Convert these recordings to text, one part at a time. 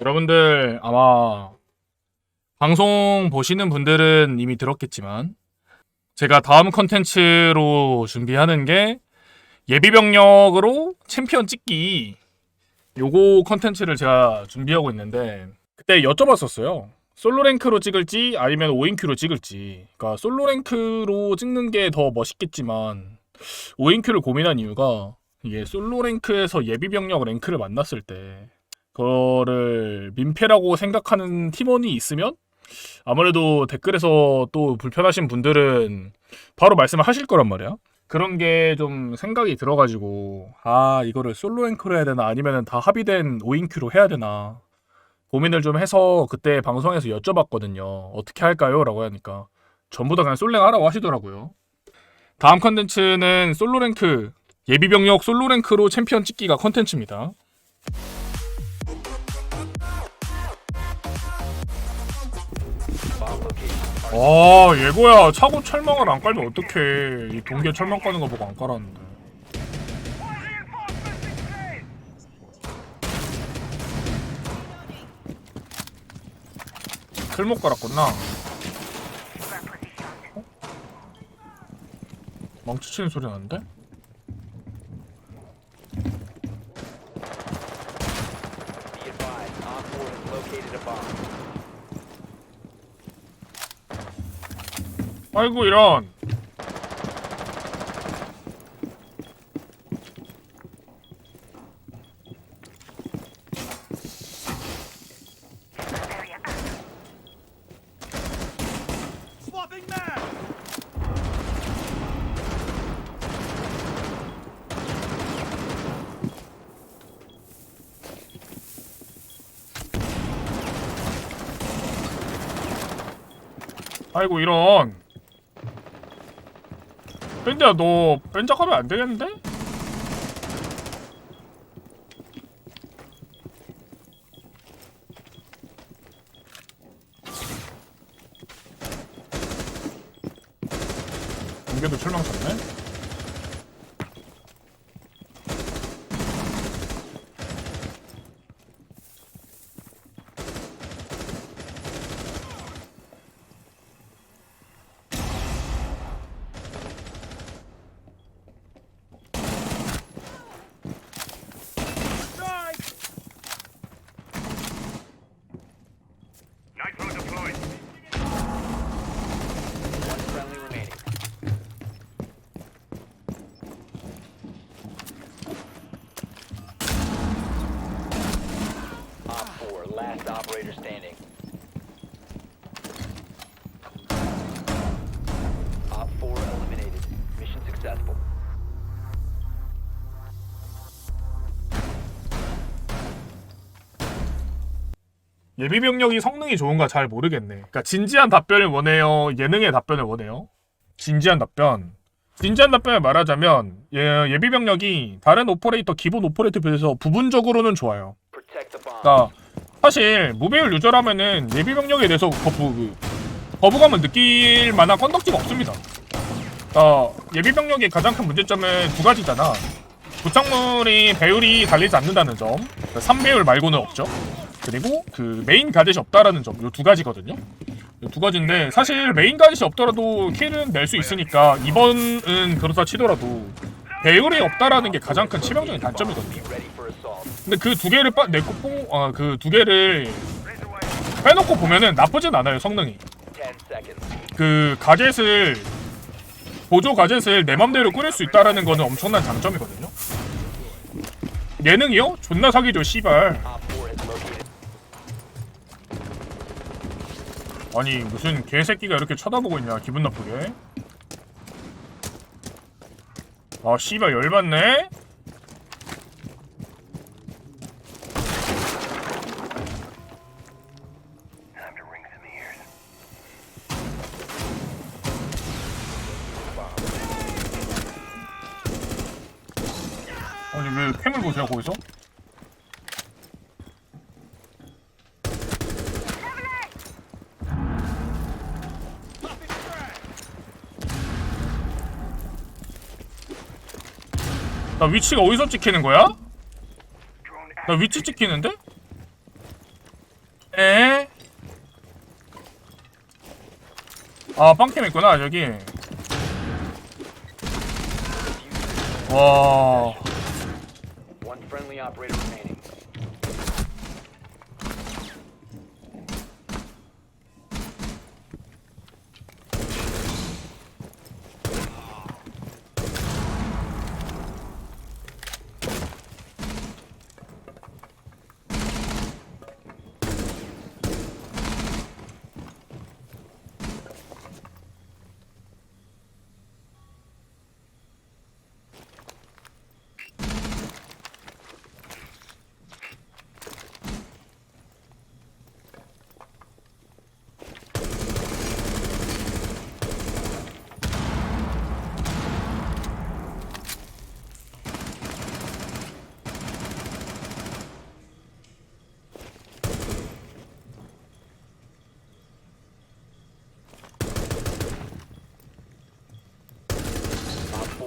여러분들 아마 방송 보시는 분들은 이미 들었겠지만 제가 다음 컨텐츠로 준비하는 게 예비병력으로 챔피언 찍기 요거 컨텐츠를 제가 준비하고 있는데 그때 여쭤봤었어요. 솔로 랭크로 찍을지 아니면 5인큐로 찍을지. 그러니까 솔로 랭크로 찍는 게 더 멋있겠지만 5인큐를 고민한 이유가 이게 솔로 랭크에서 예비병력 랭크를 만났을 때 그거를 민폐라고 생각하는 팀원이 있으면 아무래도 댓글에서 또 불편하신 분들은 바로 말씀을 하실 거란 말이야. 그런 게 좀 생각이 들어가지고 아 이거를 솔로 랭크로 해야 되나 아니면 다 합의된 5인큐로 해야 되나 고민을 좀 해서 그때 방송에서 여쭤봤거든요. 어떻게 할까요? 라고 하니까 전부 다 그냥 솔랭 하라고 하시더라고요. 다음 컨텐츠는 솔로 랭크 예비병력 솔로 랭크로 챔피언 찍기가 컨텐츠입니다. 아 예고야 차고 철망을 안 깔면 어떡해 이 동계 철망 까는 거 보고 안 깔았는데 틀못 깔았구나 어? 망치 치는 소리 나는데? Be advised, Op 4 has located a bomb. 아이고 이런. 아이고 이런 밴드야 너 밴작하면 안 되겠는데? 예비 병력이 성능이 좋은가 잘 모르겠네. 그러니까 진지한 답변을 원해요. 예능의 답변을 원해요. 진지한 답변. 진지한 답변을 말하자면 예, 예비 병력이 다른 오퍼레이터 기본 오퍼레이터 비해서 부분적으로는 좋아요. 그러니까 사실 무배율 유저라면은 예비 병력에 대해서 거부 그, 거부감을 느낄 만한 건덕지가 없습니다. 그러니까 예비 병력의 가장 큰 문제점은 두 가지잖아. 부착물이 배율이 달리지 않는다는 점, 그러니까 3배율 말고는 없죠. 그리고 그 메인 가젯이 없다라는 점, 요 두 가지거든요. 요 두 가지인데 사실 메인 가젯이 없더라도 킬은 낼 수 있으니까 이번은 그렇다 치더라도 배율이 없다라는 게 가장 큰 치명적인 단점이거든요. 근데 그 두 개를 빠, 내고 어, 그두 개를 빼놓고 보면은 나쁘진 않아요 성능이. 10 seconds. 그 가젯을 보조 가젯을 내 맘대로 꾸릴 수 있다라는 거는 엄청난 장점이거든요. 예능이요? 존나 사기죠 씨발. Op 4 has located. 아니 무슨 개새끼가 이렇게 쳐다보고 있냐 기분 나쁘게. 아 씨발 열받네. 아니 왜 캠을 보세요 거기서? 나 위치가 어디서 찍히는 거야? 나 위치 찍히는데? 에? 아 빵캠 있구나 저기 와.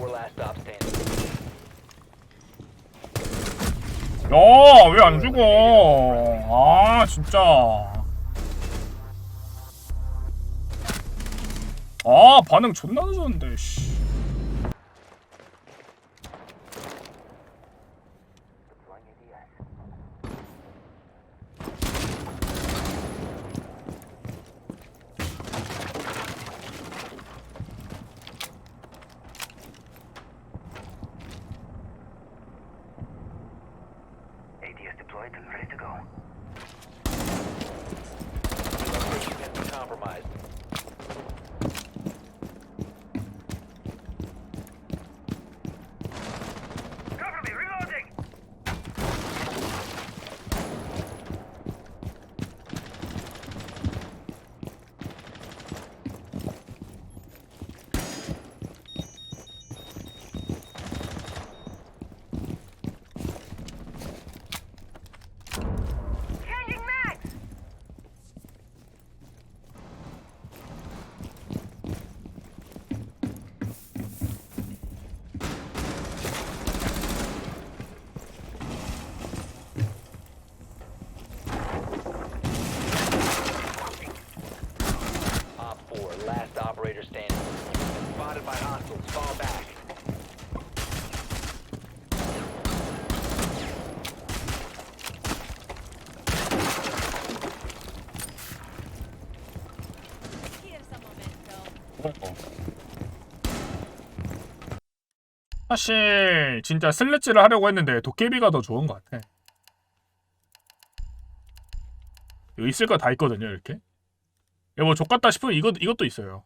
Op 4 last stop standing. 야, 왜 안 죽어? 아, 진짜. 아, 반응 존나 늦었는데, 씨. Deployed and ready to go. 사실, 진짜 슬래치를 하려고 했는데, 도깨비가 더 좋은 것 같아. 여기 있을 거 다 있거든요, 이렇게. 야, 뭐, 족같다 싶으면 이것, 이것도 있어요.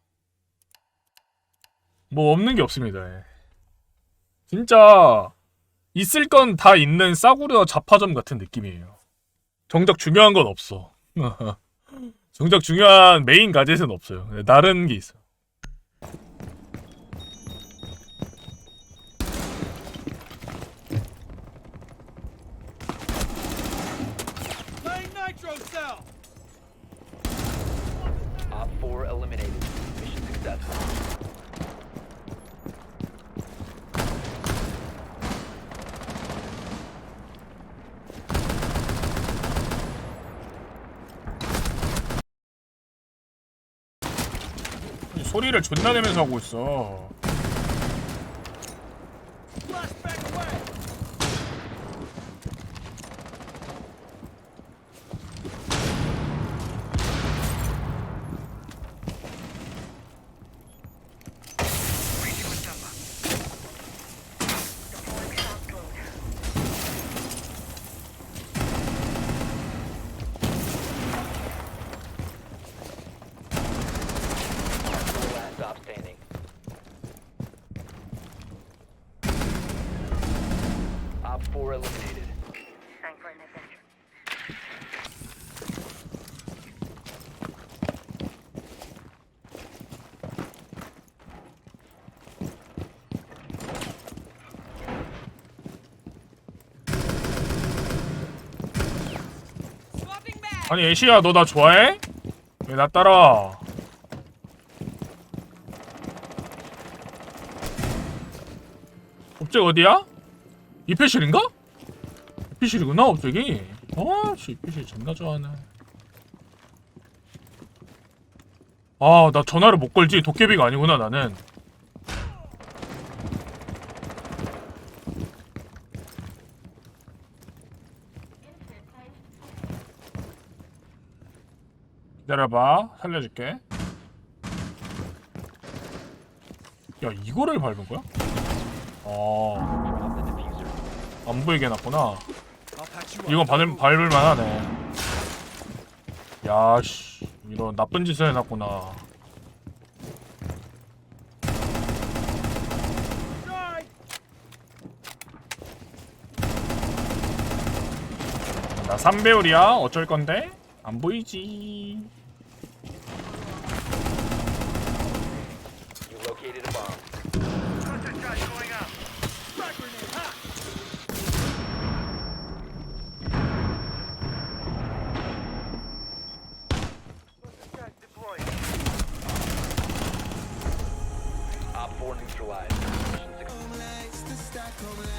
뭐, 없는 게 없습니다. 예. 진짜, 있을 건 다 있는 싸구려 잡화점 같은 느낌이에요. 정작 중요한 건 없어. 정작 중요한 메인 가젯은 없어요. 네, 다른 게 있어. Op 4 eliminated. Mission successful. 소리를 존나 내면서 하고 있어. 아니 애쉬야 너 나 좋아해? 왜 나 따라? 업적 어디야? 이필실인가? 이필실이구나 업적이 아씨 이필실 존나 좋아하네 아 나 전화를 못 걸지 도깨비가 아니구나 나는 기다려봐. 살려줄게. 야, 이거를 밟은 거야? 아, Drop the diffuser. 안 보이게 해놨구나. 이건 밟을, 밟을 만하네. 야, 씨. 이런 나쁜 짓을 해놨구나. 나 3배율이야? 어쩔 건데? 안 보이지. You located a bomb. Op 4 neutralized. Mission successful.